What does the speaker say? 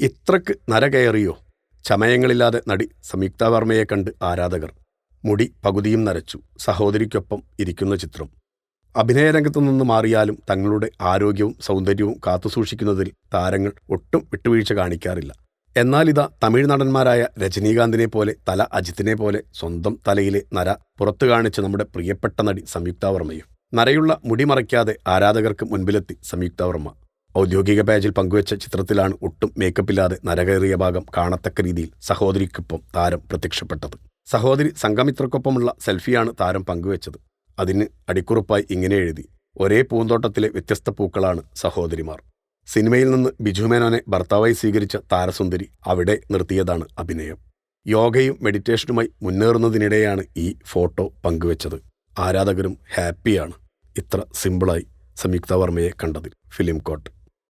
ഇത്രക്ക് നരകയറിയോ ചമയങ്ങളില്ലാതെ നടി സംയുക്ത വർമ്മയെ കണ്ട് ആരാധകർ. മുടി പകുതിയും നരച്ചു. സഹോദരിക്കൊപ്പം ഇരിക്കുന്ന ചിത്രം. അഭിനയരംഗത്തു നിന്ന് മാറിയാലും തങ്ങളുടെ ആരോഗ്യവും സൗന്ദര്യവും കാത്തുസൂക്ഷിക്കുന്നതിൽ താരങ്ങൾ ഒട്ടും വിട്ടുവീഴ്ച കാണിക്കാറില്ല. എന്നാൽ ഇതാ തമിഴ് നടന്മാരായ രജനീകാന്തിനെ പോലെ തല അജിത്തിനെ പോലെ സ്വന്തം തലയിലെ നര പുറത്തു കാണിച്ച് നമ്മുടെ പ്രിയപ്പെട്ട നടി സംയുക്ത വർമ്മയും. നരയുള്ള മുടി മറയ്ക്കാതെ ആരാധകർക്ക് മുൻപിലെത്തി സംയുക്ത വർമ്മ. ഔദ്യോഗിക പേജിൽ പങ്കുവച്ച ചിത്രത്തിലാണ് ഒട്ടും മേക്കപ്പില്ലാതെ നരകേറിയ ഭാഗം കാണത്തക്ക രീതിയിൽ സഹോദരിക്കൊപ്പം താരം പ്രത്യക്ഷപ്പെട്ടത്. സഹോദരി സംഘമിത്രക്കൊപ്പമുള്ള സെൽഫിയാണ് താരം പങ്കുവച്ചത്. അതിന് അടിക്കുറിപ്പായി ഇങ്ങനെ എഴുതി ഒരേ പൂന്തോട്ടത്തിലെ വ്യത്യസ്ത പൂക്കളാണ് സഹോദരിമാർ. സിനിമയിൽ നിന്ന് ബിജു മേനോനെ ഭർത്താവായി സ്വീകരിച്ച താരസുന്ദരി അവിടെ നിർത്തിയതാണ് അഭിനയം. യോഗയും മെഡിറ്റേഷനുമായി മുന്നേറുന്നതിനിടെയാണ് ഈ ഫോട്ടോ പങ്കുവച്ചത്. ആരാധകരും ഹാപ്പിയാണ്. ഇത്ര സിമ്പിളായി സംയുക്ത വർമ്മയെ കണ്ടതിൽ ഫിലിം കോട്ട്